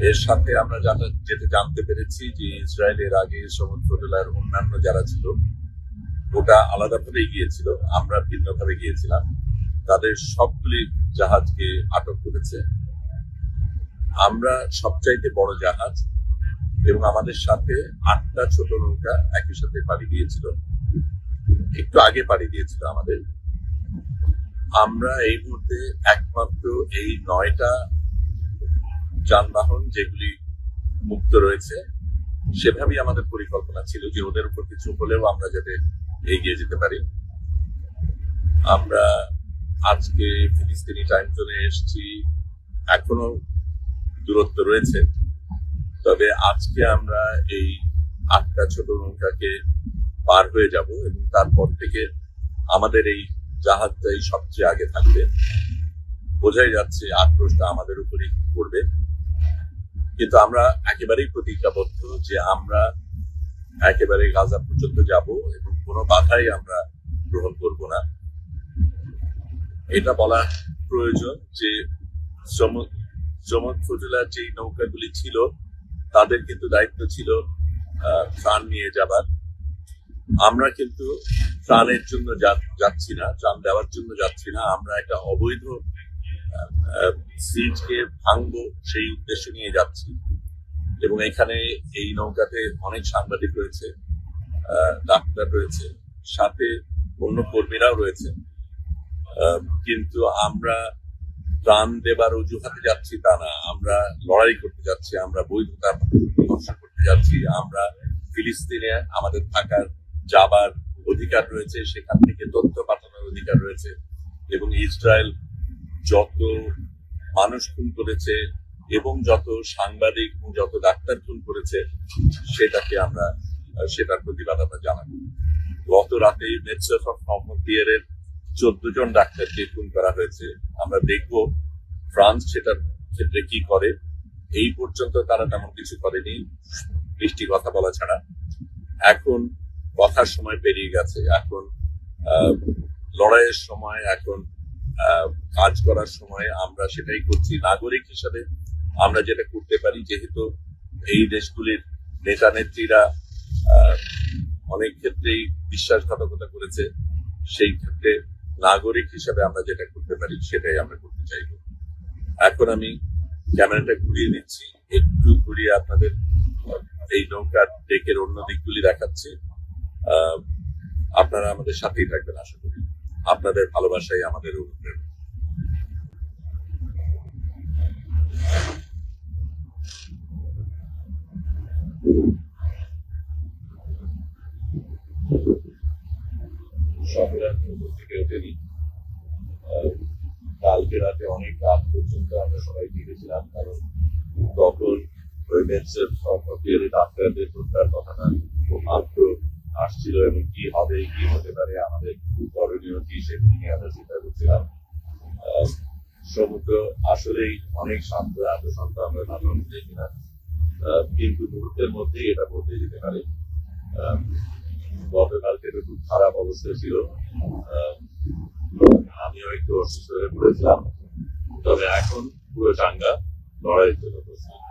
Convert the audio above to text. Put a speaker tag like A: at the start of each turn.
A: এর সাথে আমরা জানা যেটা জানতে পেরেছি যে ইসরায়েলের আগে সমুদ্র জেলার অন্যান্য যারা ছিল, ওটা আলাদাভাবে গিয়েছিল, আমরা ভিন্নভাবে গিয়েছিলাম। তাদের সবগুলি জাহাজকে আটক করেছে। আমরা সবচাইতে বড় জাহাজ এবং আমাদের সাথে আটটা ছোট নৌকা একই সাথে পাড়ি দিয়েছিল। একটু আগে পাড়ি দিয়েছিল আমাদের। আমরা এই মুহূর্তে একমাত্র এই নয়টা যানবাহন যেগুলি মুক্ত রয়েছে, সেভাবেই আমাদের পরিকল্পনা ছিল যে ওদের উপর কিছু হলেও আমরা যাতে এগিয়ে যেতে পারি। আমরা আজকে ফিলিস্তিনি টাইম জোনে এসেছি, এখনও দূরত্ব রয়েছে, তবে আজকে আমরা এই আটটা ছোট নৌকাকে পার হয়ে যাব এবং তারপর থেকে আমাদের এই জাহাজটাই সবচেয়ে আগে থাকবে। বোঝাই যাচ্ছে আক্রোশটা আমাদের উপরই পড়বে। কিন্তু আমরা একেবারেই প্রতিজ্ঞাবদ্ধ যে আমরা একেবারে গাজা পর্যন্ত যাব এবং কোনো বাধাই আমরা গ্রহণ করব না। এটা বলা প্রয়োজন যে চমক ফজলার যে নৌকাগুলি ছিল, তাদের কিন্তু দায়িত্ব ছিল ত্রাণ নিয়ে যাবার। আমরা কিন্তু ত্রাণের জন্য যাচ্ছি না, ত্রাণ দেওয়ার জন্য যাচ্ছি না। আমরা একটা অবৈধ সিজকে ভাঙবো সেই উদ্দেশ্য নিয়ে যাচ্ছি। এবং এখানে এই নৌকাতে অনেক সাংবাদিক রয়েছে ডাক্তার রয়েছে, সাথে অন্য কর্মীরাও রয়েছে। কিন্তু আমরা প্রাণ দেবার অজুহাতে যাচ্ছি তা না। আমরা লড়াই করতে যাচ্ছি, আমরা বৈধতা ধ্বংস করতে যাচ্ছি। আমরা ফিলিস্তিনে আমাদের থাকার যাবার অধিকার রয়েছে, সেখান থেকে তথ্য পাঠানোর অধিকার রয়েছে। এবং ইসরায়েল যত মানুষ খুন করেছে এবং যত সাংবাদিক এবং যত ডাক্তার খুন করেছে, সেটাকে আমরা, সেটার প্রতিবাদ আমরা জানাব। গত রাতে মেটসেফ অফ মোহাম্মদিয়ারের চোদ্দ জন ডাক্তারকে খুন করা হয়েছে। আমরা দেখব ফ্রান্স সেটার ক্ষেত্রে কি করে। এই পর্যন্ত তারা তেমন কিছু করেনি বৃষ্টি কথা বলা ছাড়া। এখন কথার সময় পেরিয়ে গেছে। এখন লড়াইয়ের সময়, এখন কাজ করার সময় আমরা সেটাই করছি। নাগরিক হিসাবে আমরা যেটা করতে পারি, যেহেতু এই দেশগুলির নেতা নেত্রীরা অনেক ক্ষেত্রেই বিশ্বাসঘাতকতা করেছে, সেই ক্ষেত্রে নাগরিক হিসাবে আমরা যেটা করতে পারি, সেটাই আমরা করতে চাইব। এখন আমি ক্যামেরাটা ঘুরিয়ে দিচ্ছি একটু ঘুরিয়ে আপনাদের এই নৌকার ডেকের অন্য দিকগুলি দেখাচ্ছে। আপনারা আমাদের সাথেই থাকবেন, আশা করি। আপনাদের ভালোবাসাই আমাদের অনুপ্রেরণা। কালকে রাতে অনেক রাত পর্যন্ত আমরা সবাই কারণ ডাক্তারদের কথাটা মাত্র আসছিল এবং কি হবে, কি হতে পারে, আমাদের করণীয় কি সেগুলি নিয়ে আমরা চিন্তা করছিলাম। সমুদ্র আসলেই অনেক শান্ত, এত শান্ত আমরা ভাবলাম দেখি না। কিন্তু মুহূর্তের মধ্যেই এটা বদলে যেতে পারে। গতকালকে তো খুব খারাপ অবস্থা ছিল। আমিও একটু অসুস্থ হয়ে পড়েছিলাম। তবে এখন পুরো চাঙ্গা, লড়াইয়ের জন্য প্রস্তুত।